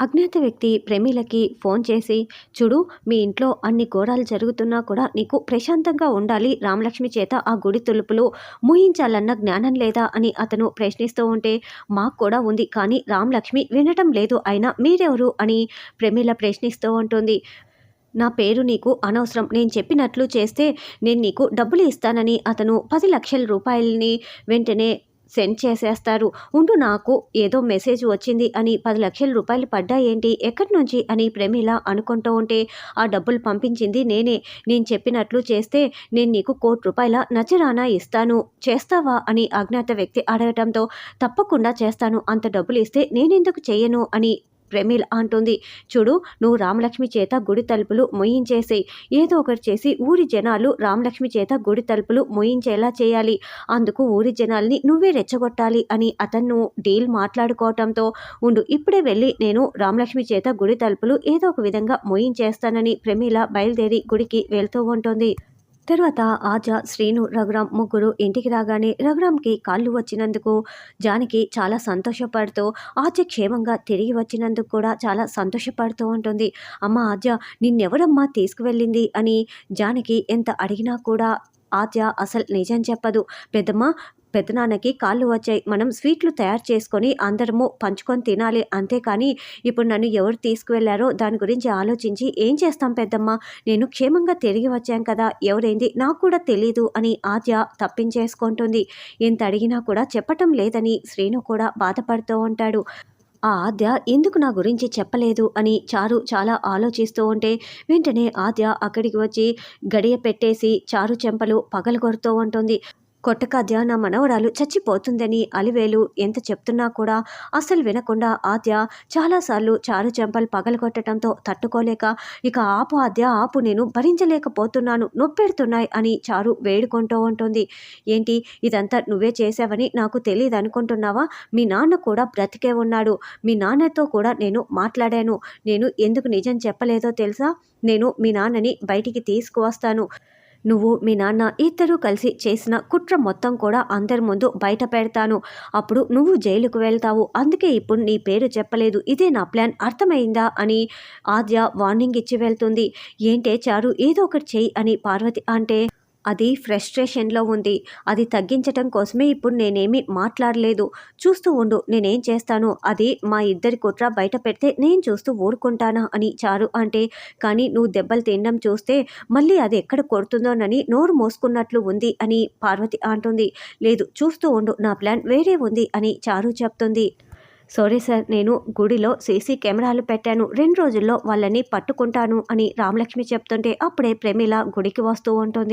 అజ్ఞాత వ్యక్తి ప్రేమిలకి ఫోన్ చేసి చూడు మీ ఇంట్లో అన్ని ఘోరాలు జరుగుతున్నా కూడా నీకు ప్రశాంతంగా ఉండాలి. రామలక్ష్మి చేత ఆ గుడి తులుపులు ముహించాలన్న జ్ఞానం లేదా? అని అతను ప్రశ్నిస్తూ ఉంటే మాకు కూడా ఉంది కానీ రామలక్ష్మి వినటం లేదు. అయినా మీరెవరు? అని ప్రమీల ప్రశ్నిస్తూ ఉంటుంది. నా పేరు నీకు అనవసరం. నేను చెప్పినట్లు చేస్తే నేను నీకు డబ్బులు ఇస్తానని అతను పది లక్షల రూపాయలని వెంటనే సెండ్ చేసేస్తారు. ఉండు నాకు ఏదో మెసేజ్ వచ్చింది అని పది లక్షల రూపాయలు పడ్డాయేంటి? ఎక్కడి నుంచి? అని ప్రమీల అనుకుంటూ ఉంటే ఆ డబ్బులు పంపించింది నేనే. నేను చెప్పినట్లు చేస్తే నేను నీకు కోటి రూపాయల నచ్చరానా ఇస్తాను. చేస్తావా? అని అజ్ఞాత వ్యక్తి అడగటంతో తప్పకుండా చేస్తాను. అంత డబ్బులు ఇస్తే నేనెందుకు చేయను అని ప్రమీల్ అంటుంది. చూడు నువ్వు రామలక్ష్మి చేత గుడి తలుపులు మొయించేసేయి ఏదో ఒకటి చేసి ఊరి జనాలు రామలక్ష్మి చేత గుడి తలుపులు మొయించేలా చేయాలి. అందుకు ఊరి జనాల్ని నువ్వే రెచ్చగొట్టాలి అని అతను డీల్ మాట్లాడుకోవటంతో ఉండు ఇప్పుడే వెళ్ళి నేను రామలక్ష్మి చేత గుడి తలుపులు ఏదో ఒక విధంగా మొయించేస్తానని ప్రమీల బయలుదేరి గుడికి వెళ్తూ ఉంటుంది. తర్వాత ఆజ శ్రీను రఘురాం ముగ్గురు ఇంటికి రాగానే రఘురాంకి కాళ్ళు వచ్చినందుకు జానకి చాలా సంతోషపడుతూ ఆజ క్షేమంగా తిరిగి వచ్చినందుకు కూడా చాలా సంతోషపడుతూ ఉంటుంది. అమ్మ ఆజ నిన్నెవరమ్మా తీసుకువెళ్ళింది అని జానకి ఎంత అడిగినా కూడా ఆద్య అసలు నిజం చెప్పదు. పెద్దమ్మ పెద్దనాన్నకి కాళ్ళు వచ్చాయి. మనం స్వీట్లు తయారు చేసుకొని అందరము పంచుకొని తినాలి. అంతేకాని ఇప్పుడు నన్ను ఎవరు తీసుకువెళ్ళారో దాని గురించి ఆలోచించి ఏం చేస్తాం పెద్దమ్మ? నేను క్షేమంగా తిరిగి వచ్చాం కదా. ఎవరైంది? నాకు కూడా తెలీదు అని ఆద్య తప్పించేసుకుంటుంది. ఎంత అడిగినా కూడా చెప్పటం లేదని శ్రీను కూడా బాధపడుతూ ఉంటాడు. ఆ ఆద్య ఎందుకు నా గురించి చెప్పలేదు అని చారు చాలా ఆలోచిస్తూ ఉంటే వెంటనే ఆద్య అక్కడికి వచ్చి గడియ పెట్టేసి చారు చెంపలు పగలగొడుతూ ఉంటుంది. కొట్టకాద్య నా మనవరాలు చచ్చిపోతుందని అలివేలు ఎంత చెప్తున్నా కూడా అస్సలు వినకుండా ఆద్య చాలాసార్లు చారు చెంపలు పగలగొట్టడంతో తట్టుకోలేక ఇక ఆపు ఆద్య ఆపు నేను భరించలేకపోతున్నాను నొప్పెడుతున్నాయి అని చారు వేడుకుంటూ ఉంటుంది. ఏంటి ఇదంతా నువ్వే చేసావని నాకు తెలియదు అనుకుంటున్నావా మీ నాన్న కూడా బ్రతికే ఉన్నాడు. మీ నాన్నతో కూడా నేను మాట్లాడాను. నేను ఎందుకు నిజం చెప్పలేదో తెలుసా? నేను మీ నాన్నని బయటికి తీసుకువస్తాను. నువ్వు మీ నాన్న ఇద్దరూ కలిసి చేసిన కుట్ర మొత్తం కూడా అందరి ముందు బయట పెడతాను. అప్పుడు నువ్వు జైలుకు వెళ్తావు. అందుకే ఇప్పుడు నీ పేరు చెప్పలేదు. ఇదే నా ప్లాన్. అర్థమైందా? అని ఆద్య వార్నింగ్ ఇచ్చి వెళ్తుంది. ఏంటే చారు? ఏదో ఒకటి చెయ్యి అని పార్వతి అంటే అది ఫ్రస్ట్రేషన్లో ఉంది. అది తగ్గించటం కోసమే ఇప్పుడు నేనేమి మాట్లాడలేదు. చూస్తూ ఉండు నేనేం చేస్తాను? అది మా ఇద్దరి కుట్ర బయట పెడితే నేను చూస్తూ ఊరుకుంటానా? అని చారు అంటే కానీ నువ్వు దెబ్బలు తినడం చూస్తే మళ్ళీ అది ఎక్కడ కొడుతుందోనని నోరు మోసుకున్నట్లు ఉంది అని పార్వతి అంటుంది. లేదు చూస్తూ ఉండు నా ప్లాన్ వేరే ఉంది అని చారు చెప్తుంది. సారీ సార్ నేను గుడిలో సీసీ కెమెరాలు పెట్టాను. రెండు రోజుల్లో వాళ్ళని పట్టుకుంటాను అని రామలక్ష్మి చెప్తుంటే అప్పుడే ప్రమీల గుడికి వస్తూ ఉంటుంది.